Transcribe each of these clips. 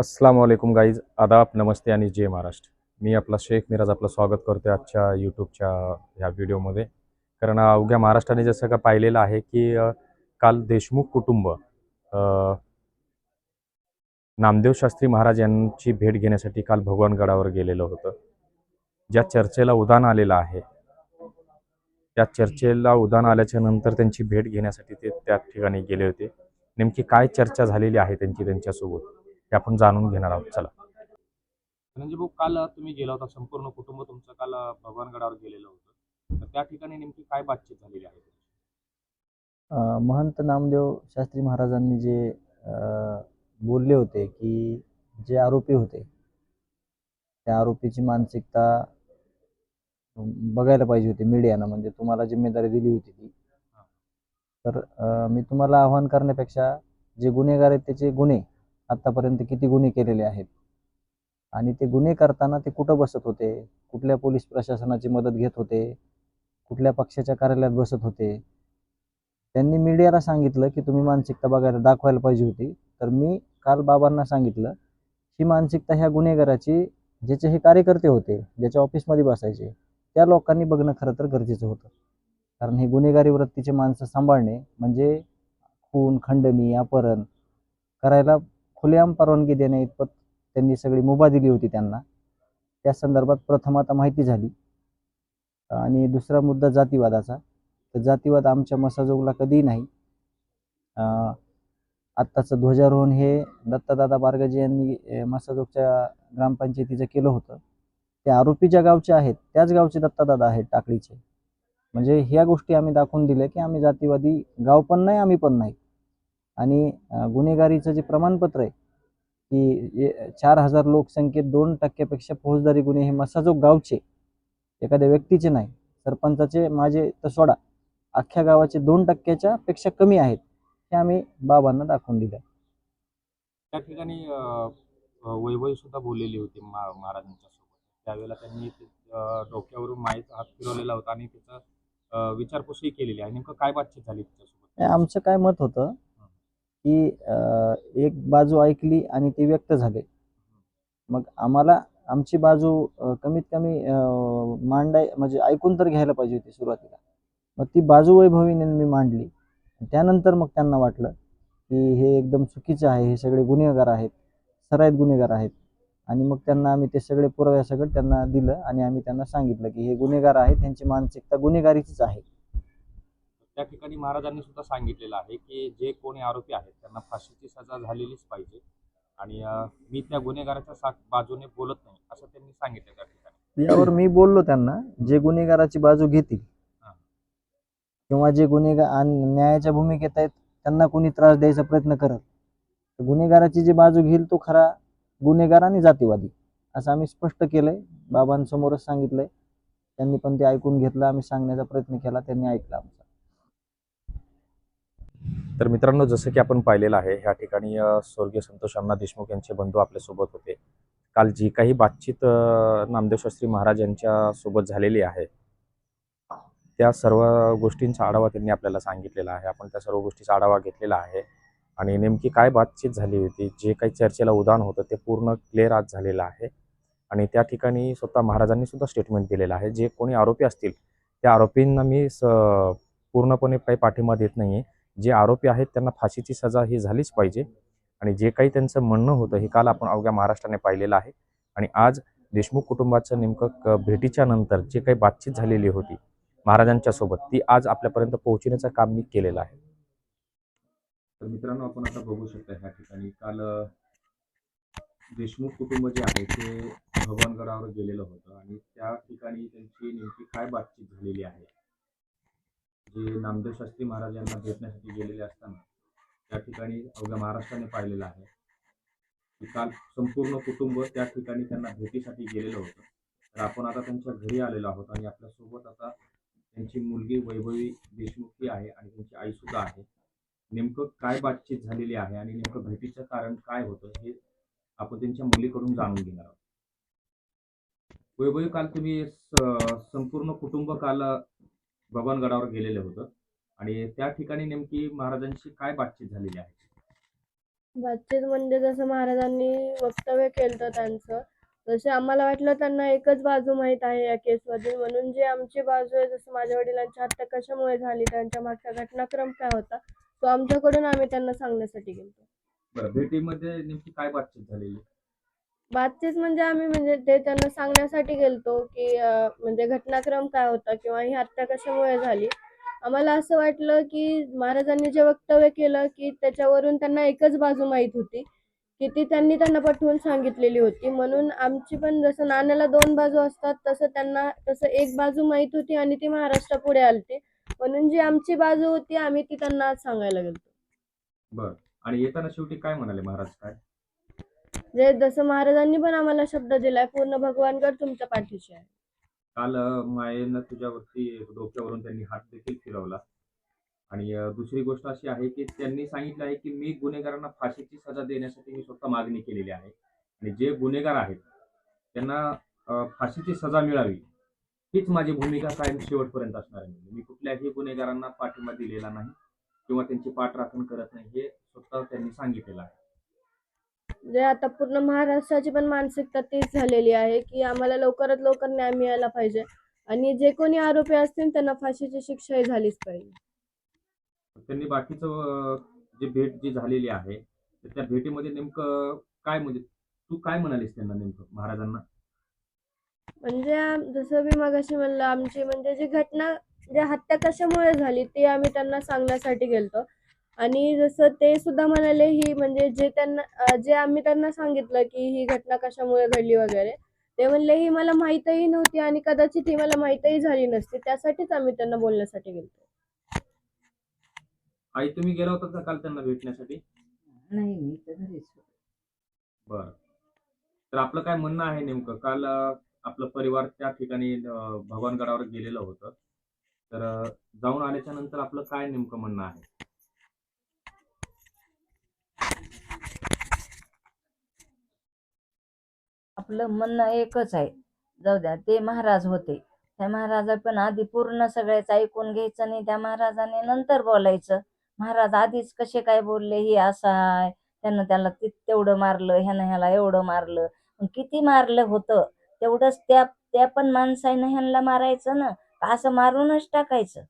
अस्सलाम वालेकुम गाईज आदाब नमस्ते आणि जय महाराष्ट्र. मी आपला शेख मिराज आपलं स्वागत करतो आजच्या यूट्यूबच्या ह्या व्हिडिओमध्ये. कारण अवघ्या महाराष्ट्राने जसं का पाहिलेलं आहे की काल देशमुख कुटुंब नामदेव शास्त्री महाराज यांची भेट घेण्यासाठी काल भगवानगडावर गेलेलं होतं. ज्या चर्चेला उदान आलेलं आहे त्या चर्चेला उदान आल्याच्यानंतर त्यांची भेट घेण्यासाठी ते त्या ठिकाणी गेले होते. नेमकी काय चर्चा झालेली आहे त्यांची त्यांच्यासोबत? हे आपण जाणून घेणार आहोत. चला. धनंजय भाऊ काल तुम्ही गेला होता संपूर्ण कुटुंब तुमचं काल भगवानगडावर गेलेलं होतं. तर त्या ठिकाणी नेमकी काय बातचीत झालेली आहे? महंत नामदेव शास्त्री महाराजांनी जे बोलले होते की जे आरोपी होते त्या आरोपीची मानसिकता बघायला पाहिजे होती मीडियानं. म्हणजे तुम्हाला जिम्मेदारी दिली होती ती. तर मी तुम्हाला आव्हान करण्यापेक्षा जे गुन्हेगार आहेत त्याचे गुन्हे आत्तापर्यंत किती गुन्हे केलेले आहेत? आणि ते गुन्हे करताना ते कुठं बसत होते? कुठल्या पोलीस प्रशासनाची मदत घेत होते? कुठल्या पक्षाच्या कार्यालयात बसत होते? त्यांनी मीडियाला सांगितलं की तुम्ही मानसिकता बघायला दाखवायला पाहिजे होती. तर मी काल बाबांना सांगितलं ही मानसिकता ह्या गुन्हेगाराची ज्याचे हे कार्यकर्ते होते ज्याच्या ऑफिसमध्ये बसायचे त्या लोकांनी बघणं खरं तर गरजेचं होतं. कारण हे गुन्हेगारी वृत्तीचे माणसं सांभाळणे म्हणजे खून खंडणी अपहरण करायला खुलेआम परवानगी देण्या इतपत त्यांनी सगळी मुभा दिली होती त्यांना. त्या संदर्भात प्रथम आता माहिती झाली. आणि दुसरा मुद्दा जातीवादाचा. तर जातीवाद आमच्या मसाजोगला कधीही नाही. आत्ताचं ध्वजारोहण हे दत्तादादा बारगाजी यांनी मसाजोगच्या ग्रामपंचायतीचं केलं होतं. ते आरोपी ज्या गावचे आहेत त्याच गावचे दत्तादादा आहेत टाकळीचे म्हणजे ह्या गोष्टी आम्ही दाखवून दिल्या की आम्ही जातीवादी गाव पण नाही आम्ही पण नाही. आणि गुन्हेगारीचं जे प्रमाणपत्र आहे की चार हजार लोकसंख्येत दोन टक्क्यापेक्षा फौजदारी गुन्हे हे मसाजोग गावचे एखाद्या व्यक्तीचे नाही सरपंचाचे माझे तर सोडा अख्ख्या गावाचे दोन टक्क्याच्या पेक्षा कमी आहेत हे आम्ही बाबांना दाखवून दिलं. त्या ठिकाणी वैभवी सुद्धा बोललेली होती महाराजांच्या सोबत. त्यावेळेला त्यांनी डोक्यावरून मायेचा हात फिरवलेला होता आणि त्याचं विचारपूसही केलेली आहे. नेमकं काय बातचीत झाली त्याच्यासोबत आमचं काय मत होतं की एक बाजू ऐकली आणि ते व्यक्त झाले. मग आम्हाला आमची बाजू कमीत कमी मांडाय म्हणजे ऐकून तर घ्यायला पाहिजे होती सुरुवातीला. मग ती बाजू वैभवीने मी मांडली. त्यानंतर मग त्यांना वाटलं की हे एकदम चुकीचं आहे हे सगळे गुन्हेगार आहेत सराईत गुन्हेगार आहेत. आणि मग त्यांना आम्ही ते सगळे पुराव्यासकट त्यांना दिलं आणि आम्ही त्यांना सांगितलं की हे गुन्हेगार आहेत त्यांची मानसिकता गुन्हेगारीचीच आहे. त्या ठिकाणी महाराजांनी सुद्धा सांगितलेलं आहे की जे कोणी आरोपी आहेत त्यांना फाशीची सजा झालेलीच पाहिजे. आणि मी त्या गुन्हेगाराच्या बाजूने बोलत नाही असं त्यांनी सांगितलं त्या ठिकाणी. यावर मी बोललो त्यांना जे गुन्हेगाराची बाजू घेतील. किंवा जे गुन्हेगार न्यायाच्या भूमिकेत आहेत त्यांना कोणी त्रास द्यायचा प्रयत्न करत. गुन्हेगाराची जी बाजू घेईल तो खरा गुन्हेगार आणि जातीवादी असं आम्ही स्पष्ट केलंय. बाबांसमोरच सांगितलंय. त्यांनी पण ते ऐकून घेतलं आम्ही सांगण्याचा प्रयत्न केला त्यांनी ऐकलं तर मित्रांनो जसं की आपण पाहिलेलं आहे ह्या ठिकाणी स्वर्गीय संतोष अण्णा देशमुख यांचे बंधू आपल्यासोबत होते. काल जी काही बातचीत नामदेव शास्त्री महाराज यांच्या सोबत झालेली आहे त्या सर्व गोष्टींचा आढावा त्यांनी आपल्याला सांगितलेला आहे. आपण त्या सर्व गोष्टीचा आढावा घेतलेला आहे आणि नेमकी काय बातचीत झाली होती जे काही चर्चेला उदाहरण होतं ते पूर्ण क्लिअर आज झालेलं आहे. आणि त्या ठिकाणी स्वतः महाराजांनी सुद्धा स्टेटमेंट दिलेलं आहे. जे कोणी आरोपी असतील त्या आरोपींना मी स पूर्णपणे काही पाठिंबा देत नाही आहे जे आरोपी आहेत त्यांना फाशीची सजा ही झालीच पाहिजे. आणि जे काही त्यांचं म्हणणं होतं हे काल आपण अवघ्या महाराष्ट्राने पाहिलेलं आहे. आणि आज देशमुख कुटुंबाचं नेमकं भेटीच्या नंतर जे काही बातचीत झालेली होती महाराजांच्या सोबत ती आज आपल्यापर्यंत पोहोचण्याचं काम मी केलेलं आहे. तर मित्रांनो आपण आता बघू शकता ह्या ठिकाणी काल देशमुख कुटुंब जे आहे ते भगवानगडावर गेलेलं होतं. आणि त्या ठिकाणी त्यांची नेमकी काय बातचीत झालेली आहे? जे नामदेव शास्त्री महाराज यांना भेटण्यासाठी गेलेले असताना त्या ठिकाणी अवघ्या महाराष्ट्राने पाहिलेलं आहे. की काल संपूर्ण कुटुंब त्या ठिकाणी त्यांना भेटीसाठी गेलेलं होतं. तर आपण आता त्यांच्या घरी आलेलो आहोत आणि आपल्यासोबत आता त्यांची मुलगी वैभवी देशमुखी आहे आणि त्यांची आई सुद्धा आहे. नेमकं काय बातचीत झालेली आहे आणि नेमकं भेटीचं कारण काय होतं हे आपण त्यांच्या मुलीकडून जाणून घेणार आहोत. वैभवी काल तुम्ही संपूर्ण कुटुंब काल भगवानगडावर गेलेलं होतं. आणि त्या ठिकाणी नेमकी महाराजांची काय बातचीत झालेली आहे? बातचीत म्हणजे जसं महाराजांनी वक्तव्य केलं त्यांचं तसे आम्हाला वाटलं त्यांना एकच बाजू माहीत आहे या केसमध्ये म्हणून जी आमची बाजू आहे जसं माझ्या वडिलांची हत्या कशामुळे झाली त्यांच्या मागचा घटनाक्रम काय होता तो आमच्याकडून आम्ही त्यांना सांगण्यासाठी गेलो बरं भेटीमध्ये नेमकी काय बातचीत झालेली? बातचीत म्हणजे आम्ही म्हणजे ते त्यांना सांगण्यासाठी गेलतो की अं, म्हणजे घटनाक्रम काय होता किंवा ही हत्या कशामुळे झाली. आम्हाला असं वाटलं की महाराजांनी जे वक्तव्य केलं की त्याच्यावरून त्यांना एकच बाजू माहीत होती की ती त्यांनी त्यांना पटवून सांगितलेली होती. म्हणून आमची पण जसं नाण्याला दोन बाजू असतात तसं त्यांना तसं एक बाजू माहीत होती आणि ती महाराष्ट्रापुढे आलती. म्हणून जी आमची बाजू होती आम्ही ती त्यांना आज सांगायला गेलो आणि येताना शेवटी काय म्हणाले महाराज काय? जे जसं महाराजांनी पण आम्हाला शब्द दिलाय पूर्ण भगवानगड तुमच्या पाठीशी आहे. काल मायेनं तुझ्यावरती डोक्यावरून त्यांनी हात देखील फिरवला. आणि दुसरी गोष्ट अशी आहे की त्यांनी सांगितलं आहे की मी गुन्हेगारांना फाशीची सजा देण्यासाठी मी स्वतः मागणी केलेली आहे. आणि जे गुन्हेगार आहेत त्यांना फाशीची सजा मिळावी हीच माझी भूमिका कायम शेवटपर्यंत असणार आहे. मी कुठल्याही गुन्हेगारांना पाठिंबा दिलेला नाही किंवा त्यांची पाठराखण करत नाही हे स्वतः त्यांनी सांगितलेलं आहे. जे आता पूर्ण महाराष्ट्राची पण मानसिकता तीच झालेली आहे की आम्हाला लवकरात लवकर न्याय मिळायला पाहिजे. आणि जे कोणी आरोपी असतील त्यांना फाशीची शिक्षाही झालीच पाहिजे. त्यांनी बाकीचं जे भेट जी झालेली आहे त्या भेटीमध्ये नेमकं काय म्हणजे तू काय म्हणालीस त्यांना नेमकं महाराजांना? म्हणजे जसं मी मगाशी म्हणलं आमची म्हणजे जी घटना जे हत्या कशामुळे झाली ते आम्ही त्यांना सांगण्यासाठी गेलतो. आणि जसं ते सुद्धा म्हणाले ही म्हणजे जे त्यांना जे आम्ही त्यांना सांगितलं की ही घटना कशामुळे घडली वगैरे ते म्हणले ही मला माहीतही नव्हती आणि कदाचित ही मला माहीतही झाली नसती त्यासाठीच आम्ही त्यांना बोलण्यासाठी गेलतो. आई तुम्ही गेला होता का काल त्यांना भेटण्यासाठी? नाही मी तर घरीच. बरं. तर आपलं काय म्हणणं आहे नेमकं? काल अं, आपलं परिवार त्या ठिकाणी अं, भगवानगडावर गेलेलं होतं. तर अं, जाऊन आल्याच्यानंतर आपलं काय नेमकं म्हणणं आहे? आपलं म्हणणं एकच आहे. जाऊ द्या ते महाराज होते. त्या महाराजा पण आधी पूर्ण सगळ्याच ऐकून घ्यायचं नाही त्या महाराजाने नंतर बोलायचं महाराज आधीच कसे काय बोलले? हे असं आहे. त्यानं त्याला तेवढं मारलं ह्यानं ह्याला एवढं मारलं. किती मारलं होतं? तेवढंच त्या त्या पण माणसानं ह्यांना मारायचं ना? असं मारूनच टाकायचं.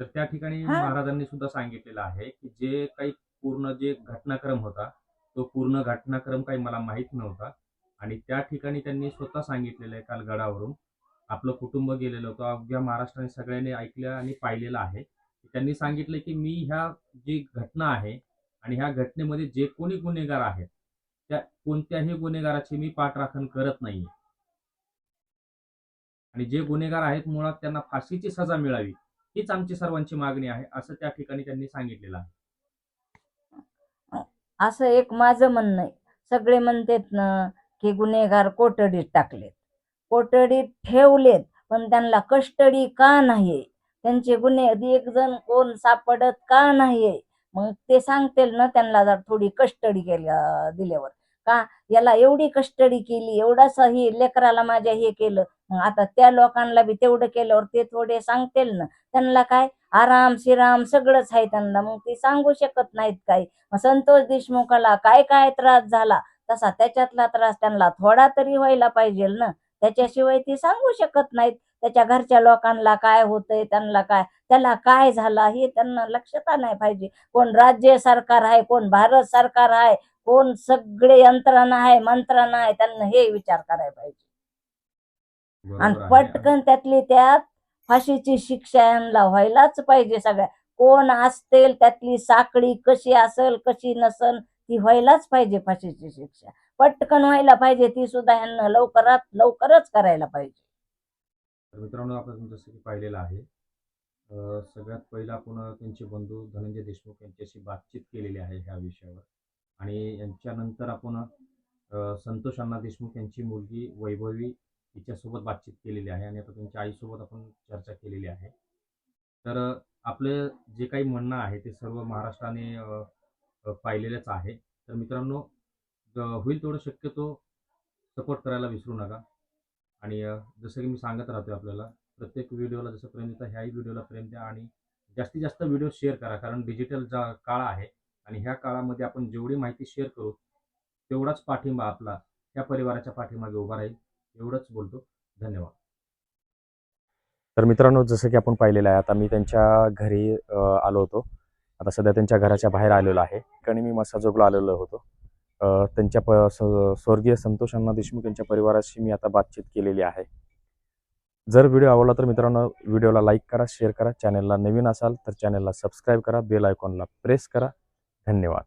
तर त्या ठिकाणी. महाराजांनी सुद्धा सांगितलेलं आहे की जे काही पूर्ण जे घटनाक्रम होता तो पूर्ण घटनाक्रम काही मला माहीत नव्हता. आणि त्या ठिकाणी त्यांनी स्वतः सांगितलेलं आहे काल गडावरून आपलं कुटुंब गेलेलं होतं. अवघ्या महाराष्ट्राने सगळ्यांनी ऐकलं आणि पाहिलेलं आहे. त्यांनी सांगितलं की मी ह्या जी घटना आहे आणि ह्या घटनेमध्ये जे कोणी गुन्हेगार आहेत त्या कोणत्याही गुन्हेगाराची मी पाठराखण करत नाही आणि जे गुन्हेगार आहेत मुळात त्यांना फाशीची सजा मिळावी हीच आमची सर्वांची मागणी आहे असं त्या ठिकाणी त्यांनी सांगितलेलं आहे. असं एक माझं म्हणणं आहे. सगळे म्हणतात ना की गुन्हेगार कोठडीत टाकलेत. कोठडीत ठेवलेत पण त्यांना कस्टडी का नाही त्यांचे गुन्हे एक जण कोण सापडत का नाही मग ते सांगतील ना त्यांना जर थोडी कस्टडी केल्या दिल्यावर. का याला एवढी कस्टडी केली एवढाच ही लेकराला माझ्या हे केलं मग आता त्या लोकांना बी तेवढं केल्यावर ते थोडे सांगतील ना. त्यांना काय आराम शिराम सगळंच आहे त्यांना मग ते सांगू शकत नाहीत काही. मग संतोष देशमुखाला काय काय त्रास झाला? तसा त्याच्यातला त्रास त्यांना थोडा तरी व्हायला पाहिजे ना. त्याच्याशिवाय ते सांगू शकत नाहीत. त्याच्या घरच्या लोकांना काय होतंय त्यांना काय त्याला काय झाला हे त्यांना लक्षात नाही पाहिजे. कोण राज्य सरकार आहे कोण भारत सरकार आहे कोण सगळे यंत्रणा आहे मंत्रणा आहे त्यांना हे विचार करायला पाहिजे. आणि. पटकन त्यातली त्यात फाशीची शिक्षा यांना व्हायलाच पाहिजे सगळ्या. कोण असतील त्यातली साखळी कशी असेल कशी नसल ती व्हायलाच पाहिजे फाशीची शिक्षा. पटकन व्हायला पाहिजे ती सुद्धा यांना लवकरात लवकरच करायला पाहिजे. तर मित्रांनो आपण जसं की पाहिलेलं आहे. अं, सगळ्यात पहिला आपण त्यांचे बंधू धनंजय देशमुख यांच्याशी बातचीत केलेली आहे ह्या विषयावर. आणि यांच्यानंतर आपण अं, संतोष अण्णा देशमुख यांची मुलगी वैभवी हिच्यासोबत बातचीत केलेली आहे आणि आता त्यांच्या आईसोबत आपण चर्चा केलेली आहे. तर अं, आपलं जे काही म्हणणं आहे ते सर्व महाराष्ट्राने अं, पाहिलेलंच आहे. तर मित्रांनो होईल तेवढं शक्यतो सपोर्ट करायला विसरू नका. आणि जसं की मी सांगत राहतो आपल्याला प्रत्येक व्हिडिओला जसं प्रेम देता ह्याही व्हिडिओला प्रेम द्या आणि जास्तीत जास्त व्हिडिओ शेअर करा. कारण डिजिटल जा काळ आहे आणि ह्या काळामध्ये आपण जेवढी माहिती शेअर करू तेवढाच पाठिंबा आपला त्या परिवाराच्या पाठीमागे उभा राहील. एवढंच बोलतो. धन्यवाद. तर मित्रांनो जसं की आपण पाहिलेलं आहे आता मी त्यांच्या घरी आलो होतो. आता सध्या त्यांच्या घराच्या बाहेर आलेलो आहे. ठिकाणी मी मसाजोगला आलेलो होतो. त्यांच्या प स्वर्गीय संतोष अण्णा देशमुख यांच्या परिवाराशी मी आता बातचीत केलेली आहे. जर व्हिडिओ आवडला तर मित्रांनो व्हिडिओला लाईक करा शेअर करा. चॅनलला नवीन असाल तर चॅनलला सबस्क्राईब करा. बेल आयकॉनला प्रेस करा. धन्यवाद.